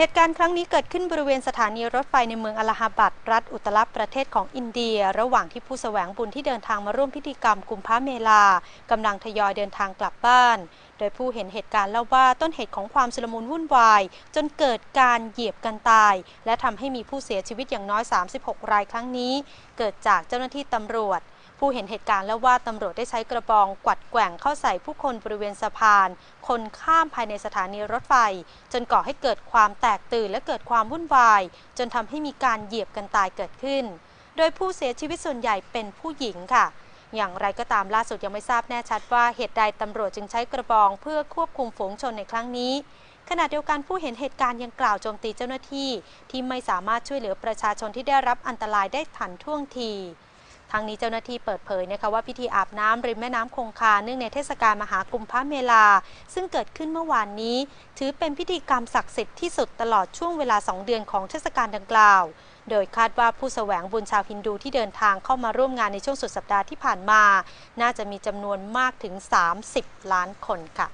เหตุการณ์ครั้งนี้เกิดขึ้นบริเวณสถานีรถไฟในเมืองอลาฮาบัดรัฐอุตรประเทศของอินเดีย ระหว่างที่ผู้แสวงบุญที่เดินทางมาร่วมพิธีกรรมกุมภเมลากำลังทยอยเดินทางกลับบ้าน โดยผู้เห็นเหตุการณ์เล่าว่าต้นเหตุของความชุลมุนวุ่นวาย จนเกิดการเหยียบกันตาย และทำให้มีผู้เสียชีวิตอย่างน้อย 36 รายครั้งนี้ เกิดจากเจ้าหน้าที่ตำรวจ ผู้เห็นเหตุการณ์แล้วว่าตำรวจได้ใช้กระบองกวัดแกว่งเข้าใส่ผู้คนบริเวณสะพาน คนข้ามภายในสถานีรถไฟ จนก่อให้เกิดความแตกตื่นและเกิดความวุ่นวาย จนทำให้มีการเหยียบกันตายเกิดขึ้น โดยผู้เสียชีวิตส่วนใหญ่เป็นผู้หญิงค่ะ อย่างไรก็ตามล่าสุดยังไม่ทราบแน่ชัดว่าเหตุใดตำรวจจึงใช้กระบองเพื่อควบคุมฝูงชนในครั้งนี้ขณะเดียวกันผู้เห็นเหตุการณ์ยังกล่าวโจมตีเจ้าหน้าที่ ที่ไม่สามารถช่วยเหลือประชาชนที่ได้รับอันตรายได้ทันท่วงที ทางนี้เจ้าหน้าที่เปิดเผยนะคะว่าพิธีอาบน้ำริมแม่น้ำคงคาเนื่องในเทศกาลมหากุมภเมลา ซึ่งเกิดขึ้นเมื่อวานนี้ ถือเป็นพิธีกรรมศักดิ์สิทธิ์ที่สุดตลอดช่วงเวลา 2 เดือนของเทศกาลดังกล่าว โดยคาดว่าผู้แสวงบุญชาวฮินดูที่เดินทางเข้ามาร่วมงานในช่วงสุดสัปดาห์ที่ผ่านมา น่าจะมีจำนวนมากถึง 30 ล้านคนค่ะ